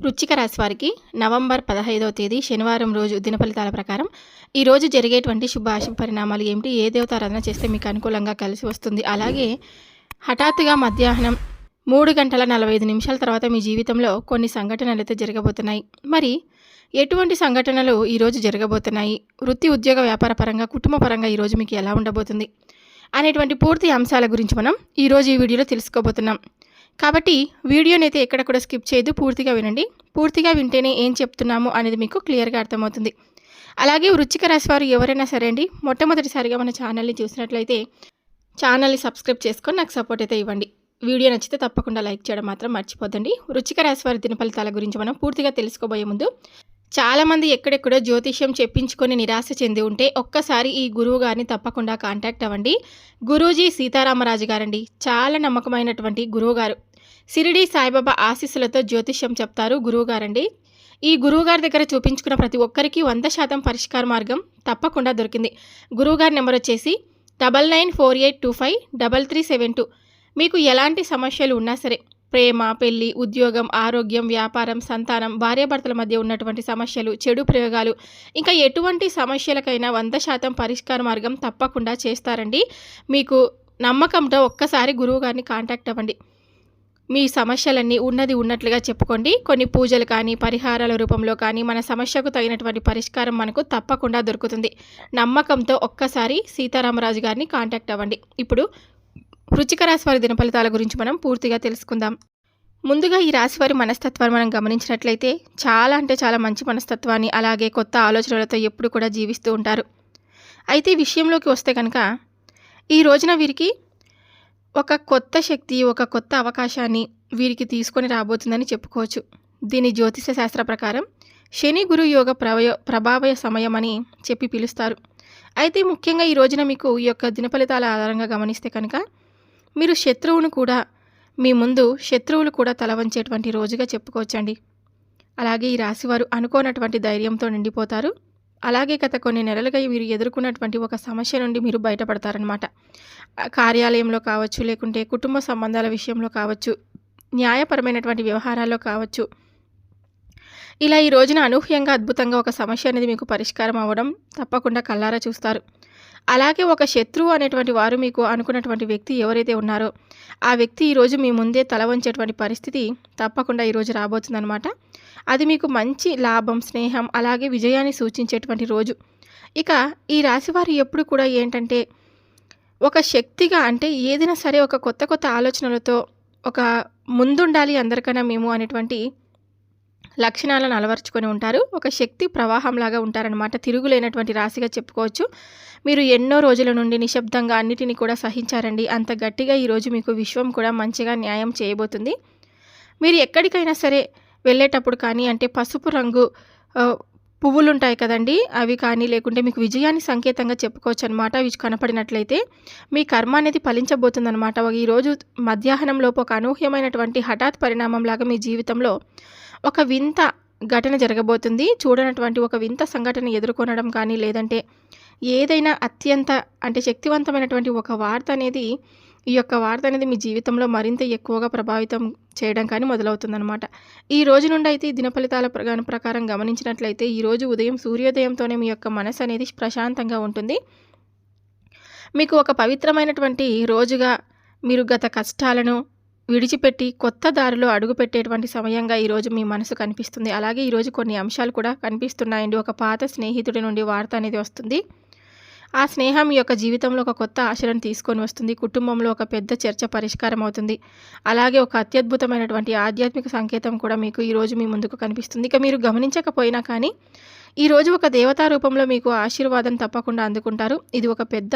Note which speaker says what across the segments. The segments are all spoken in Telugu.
Speaker 1: వృచ్చిక రాశి వారికి నవంబర్ పదహైదవ తేదీ శనివారం రోజు దిన ఫలితాల ప్రకారం ఈ రోజు జరిగేటువంటి శుభ అశుభ పరిణామాలు ఏమిటి? ఏ దేవతారాధన చేస్తే మీకు అనుకూలంగా కలిసి వస్తుంది? అలాగే హఠాత్తుగా మధ్యాహ్నం మూడు గంటల నలభై ఐదు నిమిషాల తర్వాత మీ జీవితంలో కొన్ని సంఘటనలు అయితే జరగబోతున్నాయి. మరి ఎటువంటి సంఘటనలు ఈరోజు జరగబోతున్నాయి? వృత్తి ఉద్యోగ వ్యాపార పరంగా కుటుంబ పరంగా ఈరోజు మీకు ఎలా ఉండబోతుంది? అనేటువంటి పూర్తి అంశాల గురించి మనం ఈరోజు ఈ వీడియోలో తెలుసుకోబోతున్నాం. కాబట్టి వీడియోని అయితే ఎక్కడ కూడా స్కిప్ చేయదు పూర్తిగా వినండి. పూర్తిగా వింటేనే ఏం చెప్తున్నాము అనేది మీకు క్లియర్గా అర్థమవుతుంది. అలాగే వృచ్చిక రాశి వారు ఎవరైనా సరే అండి మొట్టమొదటిసారిగా మన ఛానల్ని చూసినట్లయితే ఛానల్ని సబ్స్క్రైబ్ చేసుకొని నాకు సపోర్ట్ అయితే ఇవ్వండి. వీడియో నచ్చితే తప్పకుండా లైక్ చేయడం మాత్రం మర్చిపోద్దండి. వృచ్చిక రాశి వారి దినఫలితాల గురించి మనం పూర్తిగా తెలుసుకోబోయే ముందు చాలామంది ఎక్కడెక్కడో జ్యోతిష్యం చెప్పించుకొని నిరాశ చెంది ఉంటే ఒక్కసారి ఈ గురువు గారిని తప్పకుండా కాంటాక్ట్ అవ్వండి. గురూజీ సీతారామరాజు గారండి. చాలా నమ్మకమైనటువంటి గురువు గారు. సిరిడి సాయిబాబా ఆశీస్సులతో జ్యోతిష్యం చెప్తారు గురువుగారండి. ఈ గురువుగారి దగ్గర చూపించుకున్న ప్రతి ఒక్కరికి వంద శాతం పరిష్కార మార్గం తప్పకుండా దొరికింది. గురువుగారి నెంబర్ వచ్చేసి double nine four eight two five double three seven two. మీకు ఎలాంటి సమస్యలు ఉన్నా సరే ప్రేమ పెళ్ళి ఉద్యోగం ఆరోగ్యం వ్యాపారం సంతానం భార్యాభర్తల మధ్య ఉన్నటువంటి సమస్యలు చెడు ప్రయోగాలు ఇంకా ఎటువంటి సమస్యలకైనా వంద శాతం పరిష్కార మార్గం తప్పకుండా చేస్తారండి. మీకు నమ్మకంతో ఒక్కసారి గురువుగారిని కాంటాక్ట్ అవ్వండి. మీ సమస్యలన్నీ ఉన్నది ఉన్నట్లుగా చెప్పుకోండి. కొన్ని పూజలు కానీ పరిహారాల రూపంలో కానీ మన సమస్యకు తగినటువంటి పరిష్కారం మనకు తప్పకుండా దొరుకుతుంది. నమ్మకంతో ఒక్కసారి సీతారామరాజు గారిని కాంటాక్ట్ అవ్వండి. ఇప్పుడు వృచ్చిక రాశి వారి గురించి మనం పూర్తిగా తెలుసుకుందాం. ముందుగా ఈ రాశి వారి మనస్తత్వాన్ని మనం గమనించినట్లయితే చాలా అంటే చాలా మంచి మనస్తత్వాన్ని అలాగే కొత్త ఆలోచనలతో ఎప్పుడు కూడా జీవిస్తూ ఉంటారు. అయితే విషయంలోకి వస్తే కనుక ఈ రోజున వీరికి ఒక కొత్త శక్తి ఒక కొత్త అవకాశాన్ని వీరికి తీసుకొని రాబోతుందని చెప్పుకోవచ్చు. దీని జ్యోతిష శాస్త్ర ప్రకారం శని గురు యోగ ప్రవయ ప్రభావ సమయం అని చెప్పి పిలుస్తారు. అయితే ముఖ్యంగా ఈ రోజున మీకు ఈ యొక్క దినఫలితాల ఆధారంగా గమనిస్తే కనుక మీరు శత్రువును కూడా మీ ముందు శత్రువులు కూడా తల వంచేటువంటి రోజుగా చెప్పుకోవచ్చండి. అలాగే ఈ రాశివారు అనుకోనటువంటి ధైర్యంతో నిండిపోతారు. అలాగే గత కొన్ని నెలలుగా మీరు ఎదుర్కొన్నటువంటి ఒక సమస్య నుండి మీరు బయటపడతారనమాట కార్యాలయంలో కావచ్చు లేకుంటే కుటుంబ సంబంధాల విషయంలో కావచ్చు న్యాయపరమైనటువంటి వ్యవహారాల్లో కావచ్చు. ఇలా ఈ రోజున అనూహ్యంగా అద్భుతంగా ఒక సమస్య అనేది మీకు పరిష్కారం అవ్వడం తప్పకుండా కల్లారా చూస్తారు. అలాగే ఒక శత్రువు అనేటువంటి వారు మీకు అనుకున్నటువంటి వ్యక్తి ఎవరైతే ఉన్నారో ఆ వ్యక్తి ఈరోజు మీ ముందే తల వంచేటువంటి పరిస్థితి తప్పకుండా ఈరోజు రాబోతుందనమాట అది మీకు మంచి లాభం స్నేహం అలాగే విజయాన్ని సూచించేటువంటి రోజు. ఇక ఈ రాశివారు ఎప్పుడు కూడా ఏంటంటే ఒక శక్తిగా అంటే ఏదైనా సరే ఒక కొత్త కొత్త ఆలోచనలతో ఒక ముందుండాలి అందరికన్నా మేము అనేటువంటి లక్షణాలను అలవర్చుకొని ఉంటారు. ఒక శక్తి ప్రవాహంలాగా ఉంటారనమాట తిరుగులేనటువంటి రాశిగా చెప్పుకోవచ్చు. మీరు ఎన్నో రోజుల నుండి నిశ్శబ్దంగా అన్నిటినీ కూడా సహించారండి. అంత గట్టిగా ఈరోజు మీకు విశ్వం కూడా మంచిగా న్యాయం చేయబోతుంది. మీరు ఎక్కడికైనా సరే వెళ్ళేటప్పుడు కానీ అంటే పసుపు రంగు పువ్వులు ఉంటాయి కదండి. అవి కానీ లేకుంటే మీకు విజయాన్ని సంకేతంగా చెప్పుకోవచ్చు అనమాట అవి కనపడినట్లయితే మీ కర్మ అనేది ఫలించబోతుందన్నమాట. ఈరోజు మధ్యాహ్నం లోపు ఒక అనూహ్యమైనటువంటి హఠాత్ పరిణామంలాగా మీ జీవితంలో ఒక వింత ఘటన జరగబోతుంది. చూడనటువంటి ఒక వింత సంఘటన ఎదుర్కొనడం కానీ లేదంటే ఏదైనా అత్యంత అంటే శక్తివంతమైనటువంటి ఒక వార్త అనేది ఈ యొక్క వార్త అనేది మీ జీవితంలో మరింత ఎక్కువగా ప్రభావితం చేయడం కానీ మొదలవుతుందన్నమాట. ఈ రోజు నుండి అయితే ఈ దిన ఫలితాల ప్రకారం గమనించినట్లయితే ఈరోజు ఉదయం సూర్యోదయంతోనే మీ యొక్క మనసు అనేది ప్రశాంతంగా ఉంటుంది. మీకు ఒక పవిత్రమైనటువంటి రోజుగా మీరు గత కష్టాలను విడిచిపెట్టి కొత్త దారిలో అడుగుపెట్టేటువంటి సమయంగా ఈరోజు మీ మనసు కనిపిస్తుంది. అలాగే ఈరోజు కొన్ని అంశాలు కూడా కనిపిస్తున్నాయండి. ఒక పాత స్నేహితుడి నుండి వార్త అనేది వస్తుంది. ఆ స్నేహం యొక్క జీవితంలో ఒక కొత్త ఆశలను తీసుకొని వస్తుంది. కుటుంబంలో ఒక పెద్ద చర్చ పరిష్కారం అవుతుంది. అలాగే ఒక అత్యద్భుతమైనటువంటి ఆధ్యాత్మిక సంకేతం కూడా మీకు ఈరోజు మీ ముందుకు కనిపిస్తుంది. ఇక మీరు గమనించకపోయినా కానీ ఈరోజు ఒక దేవతా రూపంలో మీకు ఆశీర్వాదం తప్పకుండా అందుకుంటారు. ఇది ఒక పెద్ద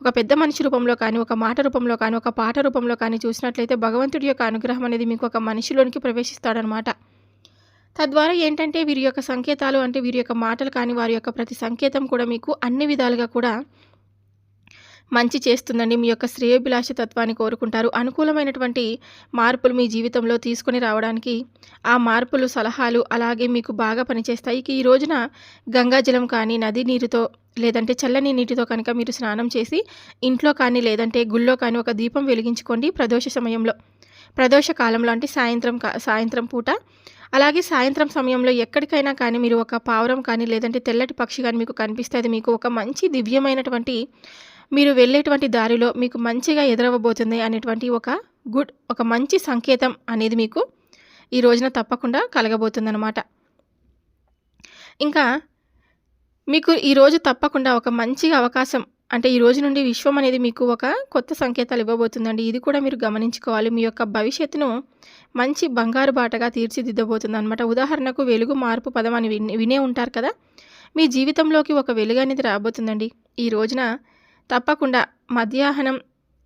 Speaker 1: ఒక పెద్ద మనిషి రూపంలో కానీ ఒక మాట రూపంలో కానీ ఒక పాట రూపంలో కానీ చూసినట్లయితే భగవంతుడి యొక్క అనుగ్రహం అనేది మీకు ఒక మనిషిలోనికి ప్రవేశిస్తాడనమాట. తద్వారా ఏంటంటే వీరి యొక్క సంకేతాలు అంటే వీరి యొక్క మాటలు కానీ వారి యొక్క ప్రతి సంకేతం కూడా మీకు అన్ని విధాలుగా కూడా మంచి చేస్తుందండి. మీ యొక్క శ్రేయోభిలాష తత్వాన్ని కోరుకుంటారు. అనుకూలమైనటువంటి మార్పులు మీ జీవితంలో తీసుకొని రావడానికి ఆ మార్పులు సలహాలు అలాగే మీకు బాగా పనిచేస్తాయి. ఈ రోజున గంగాజలం కానీ నది నీరుతో లేదంటే చల్లని నీటితో కనుక మీరు స్నానం చేసి ఇంట్లో కానీ లేదంటే గుళ్ళో కానీ ఒక దీపం వెలిగించుకోండి. ప్రదోష సమయంలో ప్రదోష కాలంలో అంటే సాయంత్రం సాయంత్రం పూట. అలాగే సాయంత్రం సమయంలో ఎక్కడికైనా కానీ మీరు ఒక పావురం కానీ లేదంటే తెల్లటి పక్షి కానీ మీకు కనిపిస్తే అది మీకు ఒక మంచి దివ్యమైనటువంటి మీరు వెళ్ళేటువంటి దారిలో మీకు మంచిగా ఎదురవ్వబోతుంది అనేటువంటి ఒక గుడ్ ఒక మంచి సంకేతం అనేది మీకు ఈ రోజున తప్పకుండా కలగబోతుందన్నమాట. ఇంకా మీకు ఈరోజు తప్పకుండా ఒక మంచి అవకాశం అంటే ఈ రోజు నుండి విశ్వం అనేది మీకు ఒక కొత్త సంకేతాలు ఇవ్వబోతుందండి. ఇది కూడా మీరు గమనించుకోవాలి. మీ యొక్క భవిష్యత్తును మంచి బంగారు బాటగా తీర్చిదిద్దబోతుంది అనమాట ఉదాహరణకు వెలుగు మార్పు పదం అని వినే ఉంటారు కదా? మీ జీవితంలోకి ఒక వెలుగు అనేది రాబోతుందండి. ఈ రోజున తప్పకుండా మధ్యాహ్నం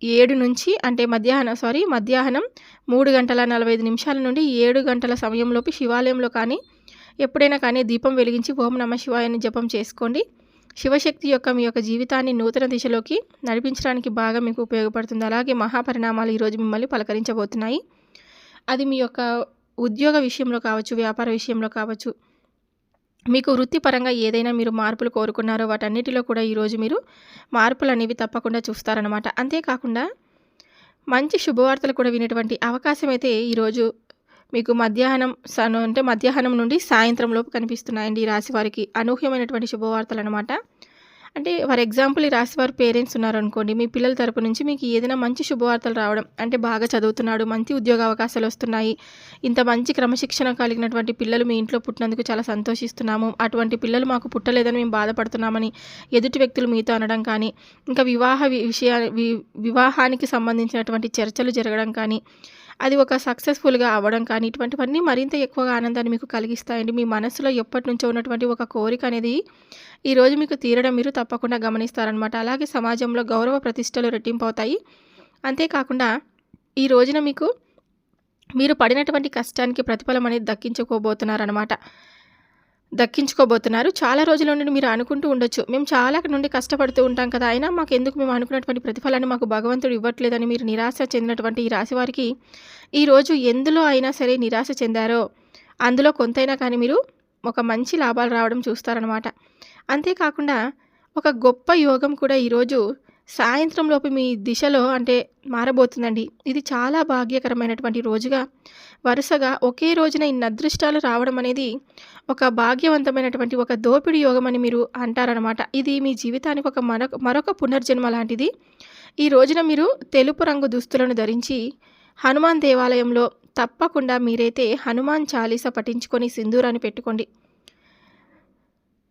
Speaker 1: ఏడు నుంచి అంటే మధ్యాహ్నం సారీ మధ్యాహ్నం మూడు గంటల నలభై ఐదు నిమిషాల నుండి ఏడు గంటల సమయంలోపు శివాలయంలో కానీ ఎప్పుడైనా కానీ దీపం వెలిగించి ఓం నమ శివాయని జపం చేసుకోండి. శివశక్తి యొక్క మీ యొక్క జీవితాన్ని నూతన దిశలోకి నడిపించడానికి బాగా మీకు ఉపయోగపడుతుంది. అలాగే మహాపరిణామాలు ఈరోజు మిమ్మల్ని పలకరించబోతున్నాయి. అది మీ యొక్క ఉద్యోగ విషయంలో కావచ్చు వ్యాపార విషయంలో కావచ్చు మీకు వృత్తిపరంగా ఏదైనా మీరు మార్పులు కోరుకున్నారో వాటన్నిటిలో కూడా ఈరోజు మీరు మార్పులు అనేవి తప్పకుండా చూస్తారనమాట అంతేకాకుండా మంచి శుభవార్తలు కూడా వినేటువంటి అవకాశం అయితే ఈరోజు మీకు మధ్యాహ్నం సను అంటే మధ్యాహ్నం నుండి సాయంత్రం లోపు కనిపిస్తున్నాయండి ఈ రాశి వారికి అనూహ్యమైనటువంటి శుభవార్తలు అనమాట అంటే ఫర్ ఎగ్జాంపుల్ ఈ రాశి వారి పేరెంట్స్ ఉన్నారనుకోండి మీ పిల్లల తరపు నుంచి మీకు ఏదైనా మంచి శుభవార్తలు రావడం అంటే బాగా చదువుతున్నాడు మంచి ఉద్యోగ అవకాశాలు వస్తున్నాయి ఇంత మంచి క్రమశిక్షణ కలిగినటువంటి పిల్లలు మీ ఇంట్లో పుట్టినందుకు చాలా సంతోషిస్తున్నాము అటువంటి పిల్లలు మాకు పుట్టలేదని మేము బాధపడుతున్నామని ఎదుటి వ్యక్తులు మీతో అనడం కానీ ఇంకా వివాహ విషయా వివాహానికి సంబంధించినటువంటి చర్చలు జరగడం కానీ అది ఒక సక్సెస్ఫుల్గా అవ్వడం కానీ ఇటువంటివన్నీ మరింత ఎక్కువగా ఆనందాన్ని మీకు కలిగిస్తాయండి. మీ మనసులో ఎప్పటి నుంచో ఉన్నటువంటి ఒక కోరిక అనేది ఈరోజు మీకు తీరడం మీరు తప్పకుండా గమనిస్తారనమాట అలాగే సమాజంలో గౌరవ ప్రతిష్టలు రెట్టింపు అవుతాయి అంతేకాకుండా ఈ రోజున మీకు మీరు పడినటువంటి కష్టానికి ప్రతిఫలం అనేది దక్కించుకోబోతున్నారనమాట దక్కించుకోబోతున్నారు. చాలా రోజుల నుండి మీరు అనుకుంటూ ఉండొచ్చు. మేము చాలా నుండి కష్టపడుతూ ఉంటాం కదా. అయినా మాకు ఎందుకు మేము అనుకున్నటువంటి ప్రతిఫలాన్ని మాకు భగవంతుడు ఇవ్వట్లేదని మీరు నిరాశ చెందినటువంటి ఈ రాశి వారికి ఈరోజు ఎందులో అయినా సరే నిరాశ చెందారో అందులో కొంతైనా కానీ మీరు ఒక మంచి లాభాలు రావడం చూస్తారనమాట అంతేకాకుండా ఒక గొప్ప యోగం కూడా ఈరోజు సాయంత్రంలోపు మీ దిశలో అంటే మారబోతుందండి. ఇది చాలా భాగ్యకరమైనటువంటి రోజుగా వరుసగా ఒకే రోజున ఇన్ని అదృష్టాలు రావడం అనేది ఒక భాగ్యవంతమైనటువంటి ఒక దోపిడి యోగం అని మీరు అంటారనమాట ఇది మీ జీవితానికి ఒక మరొక మరొక పునర్జన్మ లాంటిది. ఈ రోజున మీరు తెలుపు రంగు దుస్తులను ధరించి హనుమాన్ దేవాలయంలో తప్పకుండా మీరైతే హనుమాన్ చాలీస పఠించుకొని సింధూరాన్ని పెట్టుకోండి.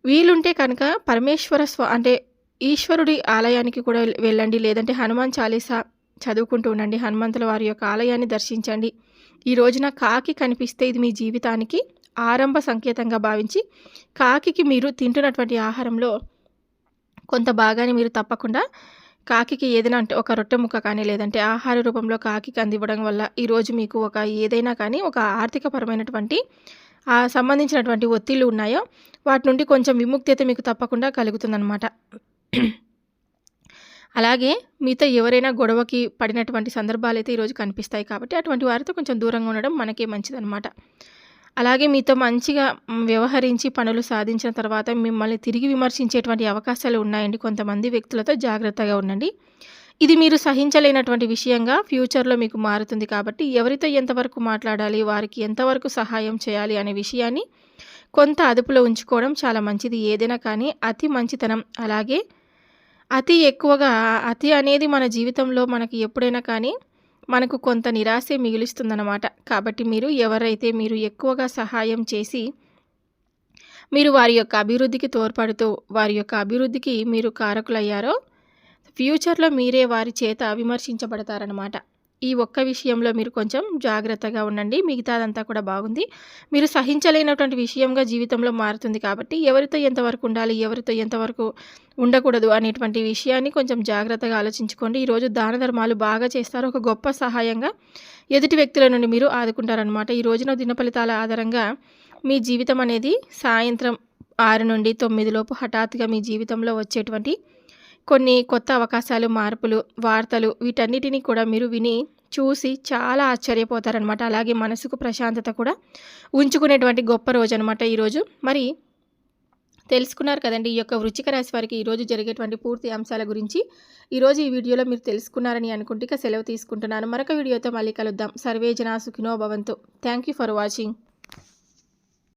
Speaker 1: వీలుంటే కనుక పరమేశ్వర స్వ అంటే ఈశ్వరుడి ఆలయానికి కూడా వెళ్ళండి లేదంటే హనుమాన్ చాలీసా చదువుకుంటూ ఉండండి. హనుమంతుల వారి యొక్క ఆలయాన్ని దర్శించండి. ఈ రోజున కాకి కనిపిస్తే ఇది మీ జీవితానికి ఆరంభ సంకేతంగా భావించి కాకికి మీరు తింటున్నటువంటి ఆహారంలో కొంత భాగాన్ని మీరు తప్పకుండా కాకికి ఏదైనా అంటే ఒక రొట్టె ముక్క కానీ లేదంటే ఆహార రూపంలో కాకికి అందివ్వడం వల్ల ఈరోజు మీకు ఒక ఏదైనా కానీ ఒక ఆర్థికపరమైనటువంటి సంబంధించినటువంటి ఒత్తిళ్ళు ఉన్నాయో వాటి నుండి కొంచెం విముక్తి మీకు తప్పకుండా కలుగుతుందన్నమాట. అలాగే మీతో ఎవరైనా గొడవకి పడినటువంటి సందర్భాలు అయితే ఈరోజు కనిపిస్తాయి కాబట్టి అటువంటి వారితో కొంచెం దూరంగా ఉండడం మనకే మంచిదన్నమాట. అలాగే మీతో మంచిగా వ్యవహరించి పనులు సాధించిన తర్వాత మిమ్మల్ని తిరిగి విమర్శించేటువంటి అవకాశాలు ఉన్నాయండి కొంతమంది వ్యక్తులతో జాగ్రత్తగా ఉండండి. ఇది మీరు సహించలేనటువంటి విషయంగా ఫ్యూచర్లో మీకు మారుతుంది కాబట్టి ఎవరితో ఎంతవరకు మాట్లాడాలి వారికి ఎంతవరకు సహాయం చేయాలి అనే విషయాన్ని కొంత అదుపులో ఉంచుకోవడం చాలా మంచిది. ఏదైనా కానీ అతి మంచితనం. అలాగే అతి ఎక్కువగా అతి అనేది మన జీవితంలో మనకి ఎప్పుడైనా కానీ మనకు కొంత నిరాశే మిగులుస్తుందన్నమాట. కాబట్టి మీరు ఎవరైతే మీరు ఎక్కువగా సహాయం చేసి మీరు వారి యొక్క అభివృద్ధికి తోడ్పడుతూ వారి యొక్క అభివృద్ధికి మీరు కారకులయ్యారో ఫ్యూచర్లో మీరే వారి చేత విమర్శించబడతారనమాట ఈ ఒక్క విషయంలో మీరు కొంచెం జాగ్రత్తగా ఉండండి. మిగతాదంతా కూడా బాగుంది. మీరు సహించలేనటువంటి విషయంగా జీవితంలో మారుతుంది కాబట్టి ఎవరితో ఎంతవరకు ఉండాలి ఎవరితో ఎంతవరకు ఉండకూడదు అనేటువంటి విషయాన్ని కొంచెం జాగ్రత్తగా ఆలోచించుకోండి. ఈరోజు దాన ధర్మాలు బాగా చేస్తారు. ఒక గొప్ప సహాయంగా ఎదుటి వ్యక్తుల నుండి మీరు ఆదుకుంటారనమాట ఈ రోజున దిన ఫలితాల ఆధారంగా మీ జీవితం అనేది సాయంత్రం ఆరు నుండి తొమ్మిదిలోపు హఠాత్తుగా మీ జీవితంలో వచ్చేటువంటి కొన్ని కొత్త అవకాశాలు మార్పులు వార్తలు వీటన్నిటిని కూడా మీరు విని చూసి చాలా ఆశ్చర్యపోతారనమాట అలాగే మనసుకు ప్రశాంతత కూడా ఉంచుకునేటువంటి గొప్ప రోజు అనమాట ఈరోజు. మరి తెలుసుకున్నారు కదండి ఈ యొక్క వృచ్చిక రాశి వారికి ఈరోజు జరిగేటువంటి పూర్తి అంశాల గురించి. ఈరోజు ఈ వీడియోలో మీరు తెలుసుకున్నారని అనుకుంటే సెలవు తీసుకుంటున్నాను. మరొక వీడియోతో మళ్ళీ కలుద్దాం. సర్వేజన సుఖినో భవంతు. Thank you for watching